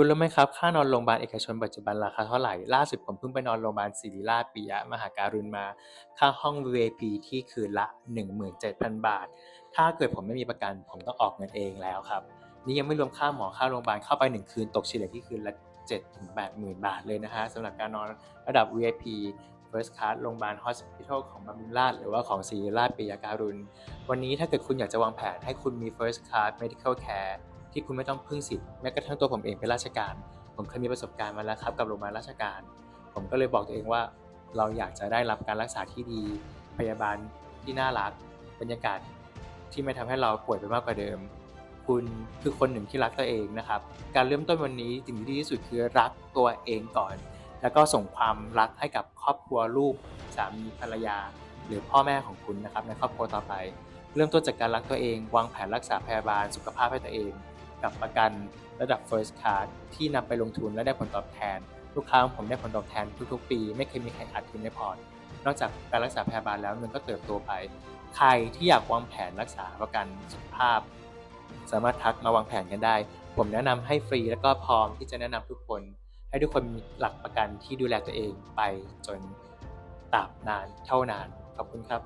คุณรู้ไหมครับ ค่านอนโรงพยาบาลเอกชนปัจจุบันราคาเท่าไหร่ ล่าสุดผมเพิ่งไปนอนโรงพยาบาลศิริราชปิยะมหาการุณมา ค่าห้อง VIP ที่คืนละ 17,000 บาท ถ้าเกิดผมไม่มีประกัน ผมต้องออกเงินเองแล้วครับ นี่ยังไม่รวมค่าหมอค่าโรงพยาบาลเข้าไป 1 คืนตกเฉลี่ยที่คืนละ7-80,000บาทเลยนะฮะสำหรับการนอนระดับ VIP First Class โรงพยาบาล Hospital ของบำรุงราษฎร์หรือว่าของศิริราชปิยะการุณ วันนี้ถ้าเกิดคุณอยากจะวางแผนให้คุณมี First Class Medical Care ที่คุณไม่ต้องพึ่งสิทธิ์แม้กระทั่งตัวผมเองเป็นราชการ ผมเคยมีประสบการณ์มาแล้วครับกับโรงพยาบาลราชการ ผมก็เลยบอกตัวเองว่า เราอยากจะได้รับการรักษาที่ดี พยาบาลที่น่ารักบรรยากาศที่ไม่ทำให้เราป่วยไปมากกว่าเดิม คุณคือคนหนึ่งที่รักตัวเองนะครับ การเริ่มต้นวันนี้สิ่งที่ดีที่สุดคือรักตัวเองก่อน แล้วก็ส่งความรักให้กับครอบครัวลูกสามีภรรยา หรือพ่อแม่ของคุณนะครับในครอบครัวต่อไป เริ่มต้นจากการรักตัวเอง วางแผนรักษาพยาบาลสุขภาพให้ตัวเอง กับประกันระดับ First Class ที่นำไปลงทุนและได้ผลตอบแทน ลูกค้าของผมได้ผลตอบแทนทุกๆ ปี ไม่เคยมีใครขาดทุนในพอร์ตนอกจากการรักษาพยาบาลแล้วเงินก็เติบโตไป ใครที่อยากวางแผนรักษาประกันสุขภาพ สามารถทักมาวางแผนกันได้ ผมแนะนำให้ฟรีแล้วก็พร้อมที่จะแนะนำทุกคน ให้ทุกคนมีหลักประกันที่ดูแลตัวเองไปจนตราบนานเท่านานขอบคุณครับ